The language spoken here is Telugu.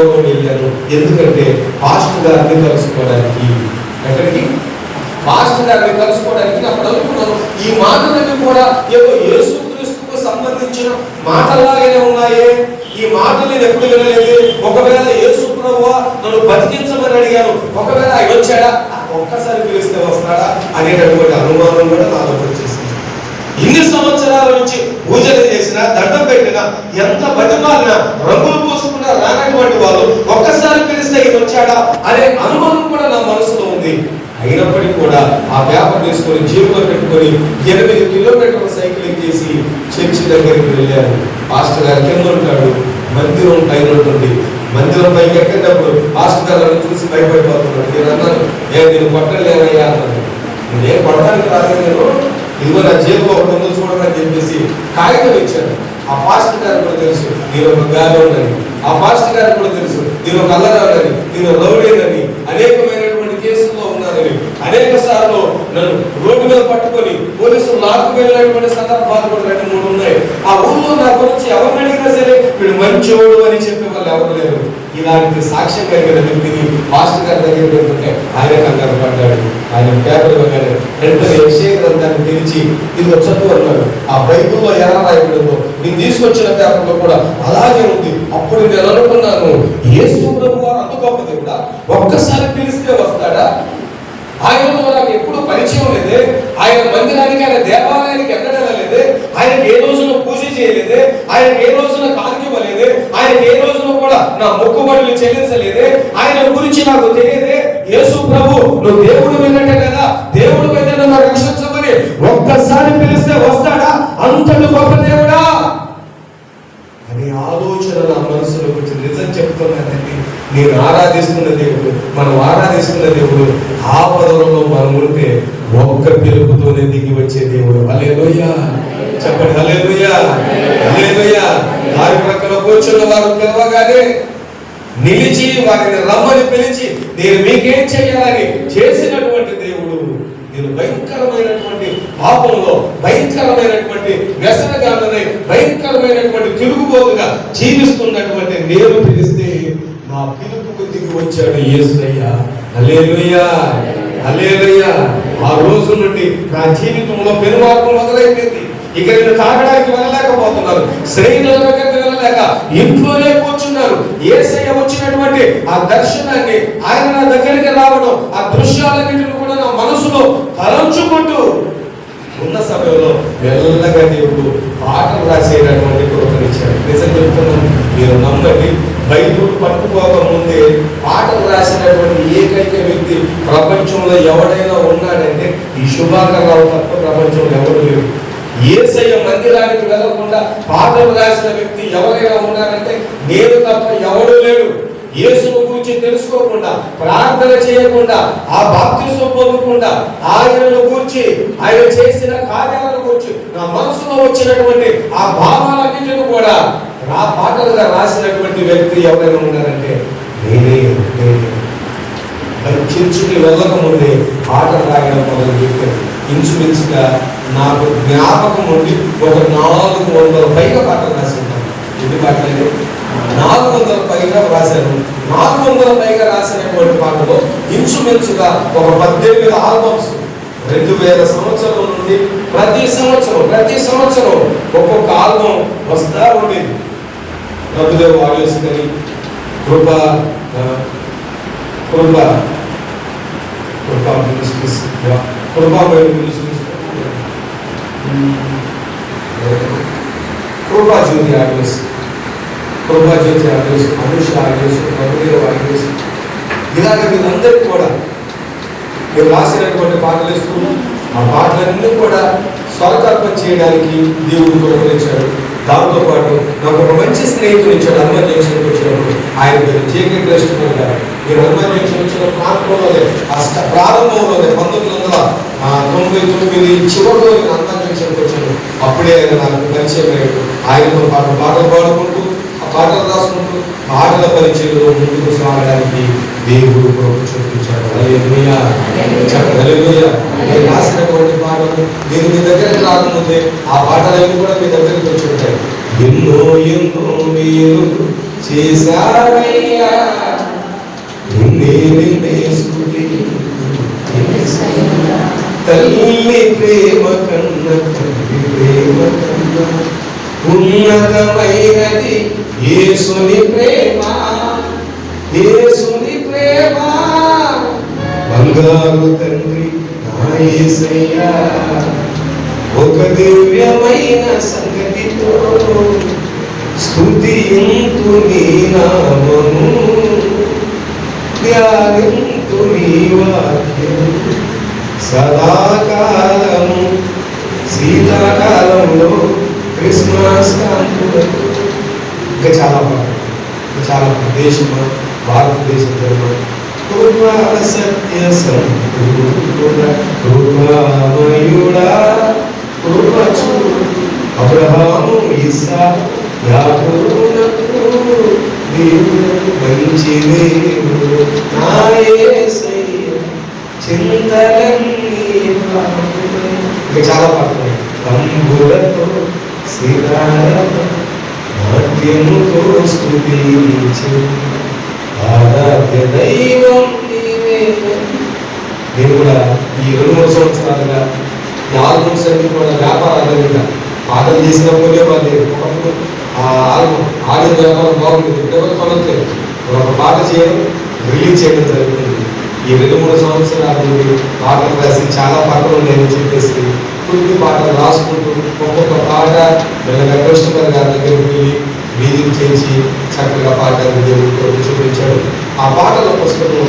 రోగం వెళ్ళాను ఎందుకంటే పాస్ట్ గారిని కలుసుకోవడానికి ఎక్కడికి? పాస్ట్ గారిని కలుసుకోవడానికి అప్పుడు అనుకున్నాను ఈ మాటలన్నీ కూడా ఏదో యేసుక్రీస్తుకు సంబంధించిన మాటలాగానే ఉన్నాయే. ఈ మాటలు నేను ఎప్పుడు వినలేదు. ఒకవేళ యేసు ప్రభు నన్ను బతికించమని అడిగాను ఒకవేళ ఆయన వచ్చాడా? ఒక్కసారి పిలిస్తే వస్తాడా? అనేటటువంటి అనుమానం కూడా నాలో వచ్చేసింది. ఇన్ని సంవత్సరాల నుంచి పూజలు చేసినా దండం పెట్టినా ఎంత బతిమాలినా రంగులు పూసుకున్నా వాళ్ళు ఒక్కసారి పిలిస్తే ఈయన వచ్చాడా? అనే అనుమానం కూడా నా మనసులో ఉంది. అయినప్పటికీ కూడా ఆ పేపర్ తీసుకొని జేబులో పెట్టుకొని ఎనిమిది కిలోమీటర్ల సైకిల్ ఎక్కేసి చర్చి దగ్గరికి వెళ్ళారు. పాస్టర్ గారు కింద ఉంటాడు మందిరం పైన ఉంటుంది. మందిరం పైకి ఎక్కేటప్పుడు పాస్టర్ గారు చూసి భయపడిపోతున్నాడు నేను అన్నాను ఏ నేను కొట్టలేనయ్యా అన్నాను నేను కొట్టడానికి రాదు నేను. ఇదిగో నా జేబులో ఒక ముందు చూడమని చెప్పేసి కాగితం ఇచ్చాను ఆ పాస్టర్ గారు కూడా తెలుసు నేను ఒక గాలి ఉన్నది ఆ పాస్టర్ గారికి కూడా తెలుసు. నేను ఒక అల్లరాలని రౌడేనని అనేకమైనటువంటి కేసుల్లో ఉన్నారని అనేక సార్లు నన్ను రోడ్డు మీద పట్టుకొని పోలీసులు లాక్కు వెళ్ళినటువంటి సందర్భాలు కూడా రెండు మూడు ఉన్నాయి. ఆ ఊళ్ళో నా గురించి ఎవరిని అడిగినా సరే వీడు మంచోడు అని చెప్పే వాళ్ళు ఎవరు లేరు. ఇలాంటి సాక్ష్యం కలిగిన వ్యక్తిని మాస్టర్ గారి దగ్గర వెళ్తుంటే ఆయన కంగారు పడ్డాడు. ఆయన పేపర్ ఇవ్వగానే రెండు యెషయా గ్రంథాన్ని తెరిచి ఇది చదువు అన్నాడు. ఆ బైబుల్లో ఎలా రాయబడిందో నేను తీసుకొచ్చిన పేపర్లో కూడా అలాగే ఉంది. అప్పుడు నేను అనుకున్నాను యేసు ప్రభు వారు అంత గొప్ప దేవుడా? ఒక్కసారి పిలిస్తే వస్తాడా? ఆయనతో నాకు ఎప్పుడు పరిచయం లేదే. ఆయన మందిరానికి ఆయన దేవాలయానికి ఎక్కడం లేదే ఆయనకి ఏ రోజున పూజ చేయలేదే. ఆయనకి ఏ రోజున కానుక ఇవ్వలేదే. ఆయనకి ఏ రోజున కూడా నా మొక్కుబడులు చెల్లించలేదే. ఆయన గురించి నాకు తెలియదే. యేసు ప్రభు నువ్వు దేవుడు ఒక్కసారి పిలిస్తే వస్తాడా? అంతటి గొప్ప దేవుడా? అనే ఆలోచన నా మనసులో వచ్చి నిజం చెప్తున్నానండి. నేను ఆరాధిస్తున్న దేవుడు మనం ఆరాధిస్తున్న దేవుడు ఆ పదవులలో మనం ఉంటే ఒక్క పిలుపుతోనే దిగి వచ్చే దేవుడు. హల్లెలూయ. చెప్పండి హల్లెలూయ. హల్లెలూయ. వారి ప్రక్కన కూర్చున్న వారు పిలవగానే నిలిచి వారిని రమ్మని పిలిచి నేను మీకేం చేయాలని చేసినటువంటి దేవుడు నేను భయంకరమైన పాపంలో భయంకరమైనటువంటి వ్యసనగానే భయంకరమైనటువంటి తిరుగుబోతుగా జీవిస్తున్నటువంటి నేను పిలిస్తే నా పిలుపుకు దిగి వచ్చాడు ఏసయ్యా హల్లెలూయా హల్లెలూయా. ఆ రోజు నుండి నా జీవితంలో పెనుమార్పు మొదలైపోయింది. ఇక నేను తాగడానికి వెళ్ళలేకపోతున్నారు శ్రేణుల దగ్గరికి వెళ్ళలేక ఇంట్లోనే కూర్చున్నారు ఏసయ్య వచ్చినటువంటి ఆ దర్శనాన్ని ఆయన నా దగ్గరికి రావడం ఆ దృశ్యాలన్నింటిని కూడా నా మనసులో తలంచుకుంటూ ఉన్న సమయంలో మెల్లగా దేవుడు పాటలు రాసేటటువంటి కృపనిచ్చాడు నిజం చెప్తున్నాను మీరు నమ్మండి. బైబుల్ పట్టుకోక ముందే పాటలు రాసినటువంటి ఏకైక వ్యక్తి ప్రపంచంలో ఎవడైనా ఉన్నాడంటే ఈ శుభాకర్రావు తప్ప ప్రపంచంలో ఎవరు లేరు. ఏసయ్య మందిరానికి వెళ్ళకుండా పాటలు రాసిన వ్యక్తి ఎవరైనా ఉన్నారంటే నేను తప్ప ఎవడు లేడు యేసును గురించి తెలుసుకోకుండా ప్రార్థన చేయకుండా ఆ బాప్తిసం పొందకుండా ఆయనను గురించి ఆయన చేసిన కార్యాలను గురించి నా మనసులో వచ్చినటువంటి ఆ భావాలన్నింటిని కూడా రా పాటలుగా రాసినటువంటి వ్యక్తి ఎవరైనా ఉన్నారంటే నేనే నేనే. చర్చికి వెళ్ళక ముందే పాటలు రాయడం మొదలు పెట్టాను ఇంచుమించుగా నాకు జ్ఞాపకం ఉండి ఒక నాలుగు వందల పైగా పాటలు రాసింటాను ఎన్ని పాటలు నాలుగు వందల పైగా రాశాను నాలుగు వందల పైగా రాసినటువంటి పాటలో ఇంచుమించుగా ఒక పద్దెనిమిది ఆల్బమ్స్ రెండు వేల సంవత్సరం నుండి ప్రతి సంవత్సరం ప్రతి సంవత్సరం ఒక్కొక్క ఆల్బమ్ వస్తా ఉండేది. ప్రభుదేవ్ ఆడియోస్ కానీ కృప కృప కృపా మినిస్ట్రీస్ కృపా మినిస్ట్రీస్. కృపా జ్యోతి ఆడియోస్. కృపా జ్యోతి మనుషులు అనుష ఆడియోస్ ప్రభుదేవ్ ఇలాగ వీళ్ళందరికీ కూడా మీరు రాసినటువంటి పాటలు ఇస్తూ ఆ పాటలన్నీ కూడా స్వరకల్పన చేయడానికి దేవుడు కృపనిచ్చాడు దాంతో పాటు నాకు ఒక మంచి స్నేహితుడు ఇచ్చాడు హనుమాన్ జంక్షన్కి వచ్చినప్పుడు. ఆయన పేరు జేకే కృష్ణ గారు. మీరు హనుమాన్ జంక్షన్ వచ్చిన ప్రాంతంలోనే అష్ట ప్రారంభంలోనే పంతొమ్మిది వందల తొంభై తొమ్మిది చివరిలో నేను హనుమాన్ జంక్షన్కి వచ్చాను. అప్పుడే ఆయన నాకు పరిచయం అయ్యాడు. ఆయనతో పాటు పాటలు పాడుకుంటూ పాటలు రాసుకుంటూ పాటల పరిచయంలో ముందుకు సాగడానికి దేవుడు ప్రభు చూపించాడు. నేను రాసినటువంటి పాటలు నేను మీ దగ్గరికి రాకముందే ఆ పాటలన్నీ కూడా మీ దగ్గరికి వచ్చి ఉంటాయి. ఎన్నో ఎన్నో మీరు చేశావయ్యా నిన్నే నిన్నే స్తుతింతును. తల్లి ప్రేమ కన్న తల్లి ప్రేమ కన్న. ఉన్నతమైనది యేసుని ప్రేమ యేసుని ప్రేమ. బంగారు తండ్రి నా ఒక దివ్యమైన సంగతితో స్తుతింతు నీ నామము ధ్యానింతు నీ వాక్యము. సదాకాలము శీతాకాలంలో క్రిస్మస్ కాంతులకు ఇంకా చాలా పాటలు ఇంకా చాలా పాటలు. దేశమా భారతదేశం జన్మ కృపా సత్య సంపూర్ణ కృపామయుడా కృప చూడు అబ్రహాము ఇస్సా యాకోబునకు దేవుడు మంచి దేవుడు నా యేసయ్య చింతలన్నీ పాపులై. ఇంకా చాలా పాటలు తంబులతో శ్రీరామ నాట్యముతో స్తుతించు ఆరాధ్య దైవం నేను కూడా ఈ రెండు మూడు సంవత్సరాలుగా నాలుగు ఆల్బమ్స్ అన్ని కూడా వ్యాపారాలు ఆధారిత పాటలు చేసినప్పుడే వాళ్ళు ఒకప్పుడు ఆడియో వ్యాపారం బాగుంటుంది ఎవరు కొనట్లేదు. ఒక పాట చేయడం. రిలీజ్ చేయడం జరుగుతుంది. ఈ రెండు మూడు సంవత్సరాలు పాటలు రాసి చాలా పాటలు ఉన్నాయని చెప్పేసి కొన్ని పాటలు రాసుకుంటూ ఒక్కొక్క పాట మెల్లగా కృష్ణగారి గారి దగ్గరికి వెళ్ళి మ్యూజిక్ చేసి చక్కగా పాటలు దేవుడితో చూపించాడు. ఆ పాటల పుస్తకం